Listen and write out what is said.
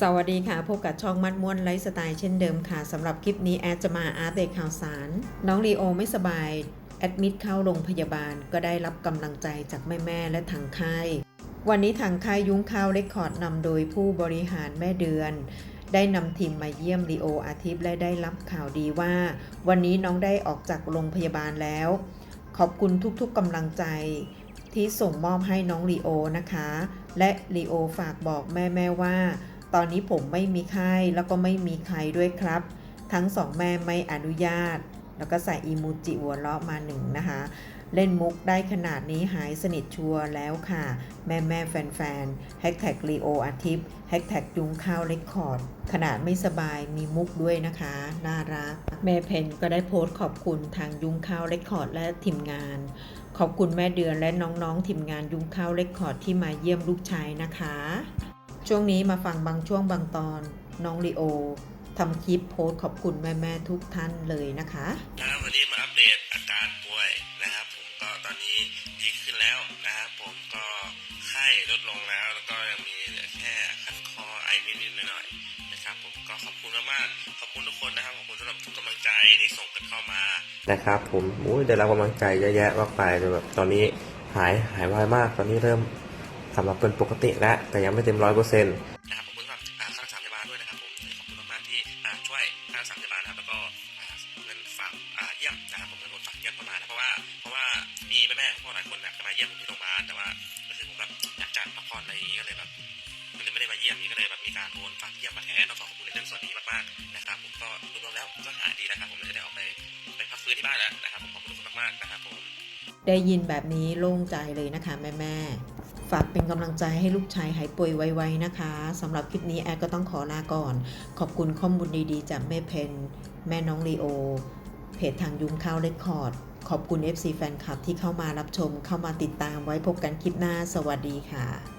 สวัสดีค่ะ พบกับช่องมัดม้วนไลฟ์สไตล์เช่นเดิมค่ะสำหรับคลิปนี้แอดจะมาอาร์ตเดตข่าวสาร น้องลีโอไม่สบาย แอดมิดเข้าโรงพยาบาลก็ได้รับกำลังใจจากแม่ๆและทางค่าย วันนี้ทางค่ายยุ้งข้าวเรคคอร์ดนำโดยผู้บริหารแม่เดือน ได้นำทีมมาเยี่ยมลีโออาทิตย์และได้รับข่าวดีว่า วันนี้น้องได้ออกจากโรงพยาบาลแล้ว ขอบคุณทุกๆกำลังใจที่ส่งมอบให้น้องลีโอนะคะ และลีโอฝากบอกแม่ๆว่า ตอนนี้ผมไม่มีไข้แล้วก็ไม่มีใครด้วยครับ ทั้งสองแม่ไม่อนุญาต แล้วก็ใส่อีมูจิหัวเราะมาหนึ่งนะคะ เล่นมุกได้ขนาดนี้หายสนิทชัวร์แล้วค่ะ แม่แม่ๆแฟนๆแฮกแท็กลีโออาทิตย์แฮกแท็กยุงข้าวเรคคอร์ดขนาดไม่สบายมีมุกด้วยนะคะ น่ารัก แม่เพนก็ได้โพสต์ขอบคุณทางยุงข้าวเรคคอร์ดและทีมงาน ขอบคุณแม่เดือนและน้องๆทีมงานยุงข้าวเรคคอร์ดที่มาเยี่ยมลูกชายนะคะ ช่วงนี้มาฟังบางช่วงบางตอนน้องลีโอทำคลิปโพสขอบคุณแม่ๆทุกท่านเลยนะคะนะครับวันนี้มาอัปเดตอาการป่วยนะครับ ผมก็ตอนนี้ดีขึ้นแล้วนะครับผมก็ไข้ลดลงแล้ว แล้วก็ยังมีเหลือแค่คันคอไอนิดๆหน่อยๆนะครับ ผมก็ขอบคุณมากๆขอบคุณทุกคนนะครับขอบคุณสำหรับทุกกำลังใจที่ส่งกันเข้ามานะครับ ผมอุ้ยได้รับกำลังใจเยอะแยะมากมายเลยแบบตอนนี้หายหายไวมากตอนนี้เริ่ม กลับเป็นปกติแล้วแต่ยังไม่เต็มร้อยเปอร์เซ็นต์นะครับขอบคุณสำหรับอ่าค่ารักษาพยาบาลด้วยนะครับผมขอบคุณมากๆที่ช่วยค่ารักษาพยาบาลนะครับแล้วก็อ่าเงินฝากเยี่ยมนะครับผมเงินโอนฝากเยี่ยมเข้ามานะเพราะว่าเพราะว่ามีแม่ๆพ่อหลายคนอยากจะมาเยี่ยมผมที่โรงพยาบาลแต่ว่าก็คือผมแบบอยากจะพักผ่อนอะไรอย่างนี้ก็เลยแบบก็เลยไม่ได้มาเยี่ยมนี้ก็เลยแบบมีการโอนฝากเยี่ยมมาแทนต้องขอขอบคุณในเรื่องส่วนนี้มากๆนะครับผมก็รวมๆแล้วก็หายดีนะครับผมเลยจะได้ออกไป ได้ยินแบบนี้โล่งใจเลยนะคะแม่แม่ฝากเป็นกำลังใจให้ลูกชายหายป่วยไวๆนะคะสำหรับคลิปนี้แอดก็ต้องขอลาก่อน ขอบคุณข้อมูลดีๆ จากแม่เพนแม่น้องลีโอ เพจทางยุ้งข้าวเลคคอร์ด ขอบคุณ FC แฟนคลับที่เข้ามารับชมเข้ามาติดตามไว้พบกันคลิปหน้าสวัสดีค่ะ